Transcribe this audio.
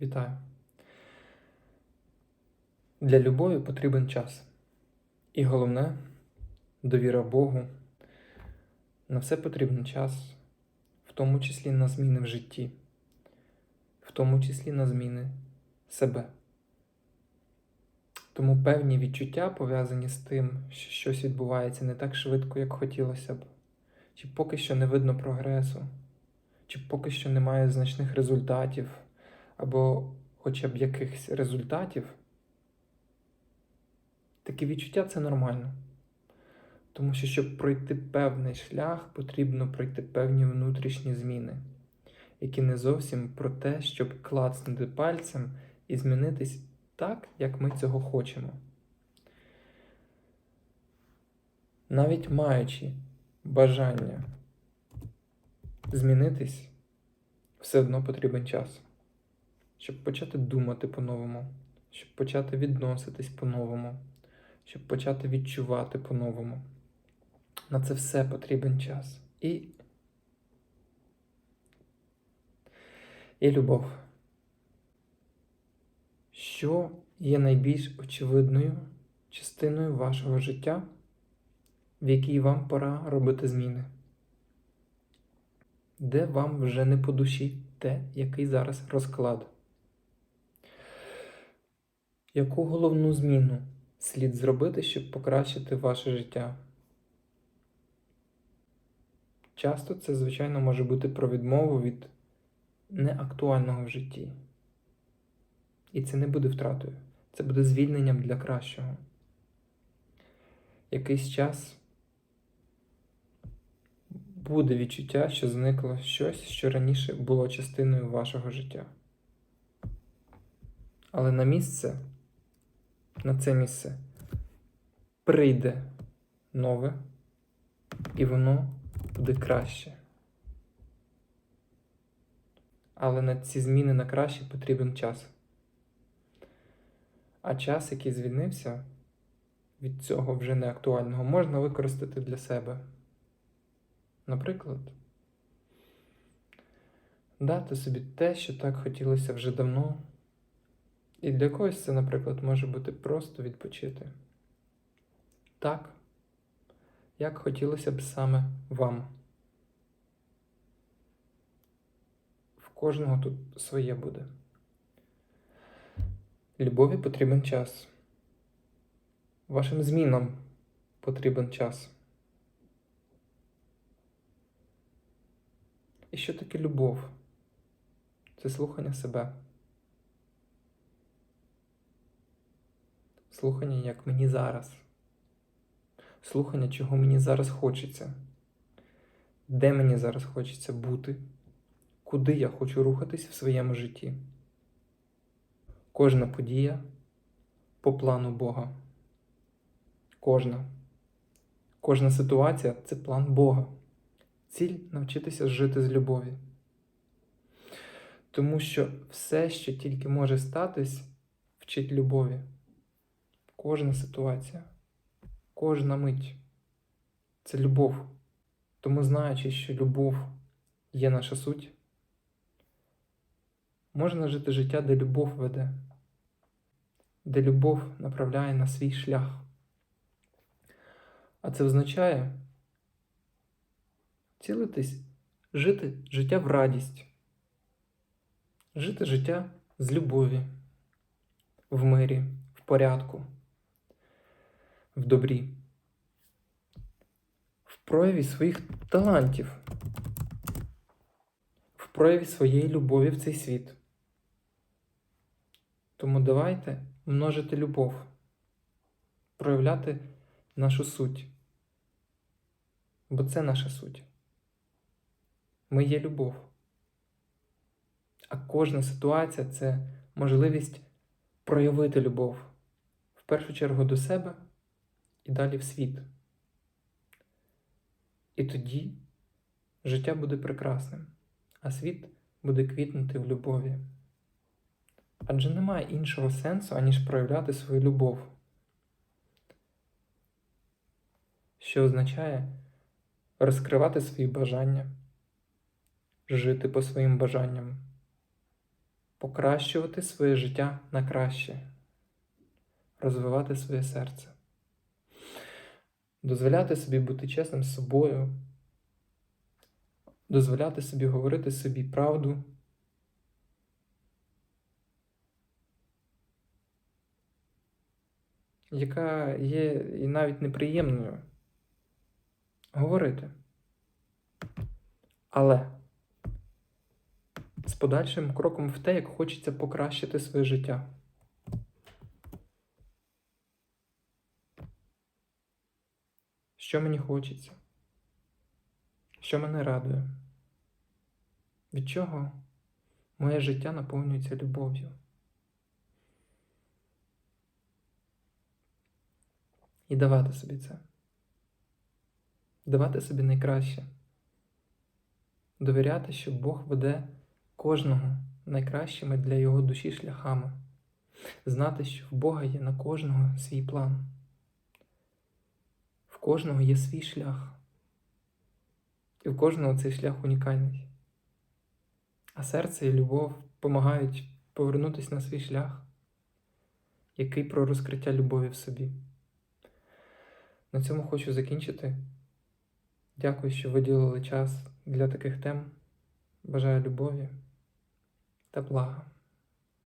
Вітаю. Для любові потрібен час. І головне довіра Богу. На все потрібен час, в тому числі на зміни в житті, в тому числі на зміни себе. Тому певні відчуття пов'язані з тим, що щось відбувається не так швидко, як хотілося б, чи поки що не видно прогресу, чи поки що немає значних результатів, або хоча б якихось результатів, такі відчуття це нормально. Тому що, щоб пройти певний шлях, потрібно пройти певні внутрішні зміни, які не зовсім про те, щоб клацнути пальцем і змінитись так, як ми цього хочемо. Навіть маючи бажання змінитись, все одно потрібен час, щоб почати думати по-новому, щоб почати відноситись по-новому, щоб почати відчувати по-новому. На це все потрібен час. І, і любов. Що є найбільш очевидною частиною вашого життя, в якій вам пора робити зміни? Де вам вже не по душі те, який зараз розклад? Яку головну зміну слід зробити, щоб покращити ваше життя? Часто це, звичайно, може бути про відмову від неактуального в житті. І це не буде втратою, це буде звільненням для кращого. Якийсь час буде відчуття, що зникло щось, що раніше було частиною вашого життя. Але на місце, на це місце прийде нове, і воно буде краще. Але на ці зміни на краще потрібен час. А час, який звільнився від цього вже не актуального, можна використати для себе. Наприклад, дати собі те, що так хотілося вже давно. І для когось це, наприклад, може бути просто відпочити. Так, як хотілося б саме вам. В кожного тут своє буде. Любові потрібен час. Вашим змінам потрібен час. І що таке любов? Це слухання себе. Слухання, як мені зараз. Слухання, чого мені зараз хочеться. Де мені зараз хочеться бути, куди я хочу рухатись в своєму житті. Кожна подія по плану Бога. Кожна. Кожна ситуація це план Бога. Ціль навчитися жити з любові. Тому що все, що тільки може статись, вчить любові. Кожна ситуація, кожна мить це любов. Тому, знаючи, що любов є наша суть, можна жити життя, де любов веде, де любов направляє на свій шлях. А це означає цілитись, жити життя в радість, жити життя з любові, в мирі, в порядку, в добрі, в прояві своїх талантів, в прояві своєї любові в цей світ. Тому давайте множити любов, проявляти нашу суть. Бо це наша суть. Ми є любов. А кожна ситуація це можливість проявити любов в першу чергу до себе і далі в світ. І тоді життя буде прекрасним, а світ буде квітнути в любові. Адже немає іншого сенсу, аніж проявляти свою любов, що означає розкривати свої бажання, жити по своїм бажанням, покращувати своє життя на краще, розвивати своє серце, дозволяти собі бути чесним з собою, дозволяти собі говорити собі правду. Яка є і навіть неприємною говорити. Але з подальшим кроком в те, як хочеться покращити своє життя. Що мені хочеться? Що мене радує? Від чого моє життя наповнюється любов'ю? І давати собі це. Давати собі найкраще. Довіряти, що Бог веде кожного найкращими для його душі шляхами. Знати, що в Бога є на кожного свій план. Кожного є свій шлях. І в кожного цей шлях унікальний. А серце і любов допомагають повернутися на свій шлях, який про розкриття любові в собі. На цьому хочу закінчити. Дякую, що виділили час для таких тем. Бажаю любові та блага.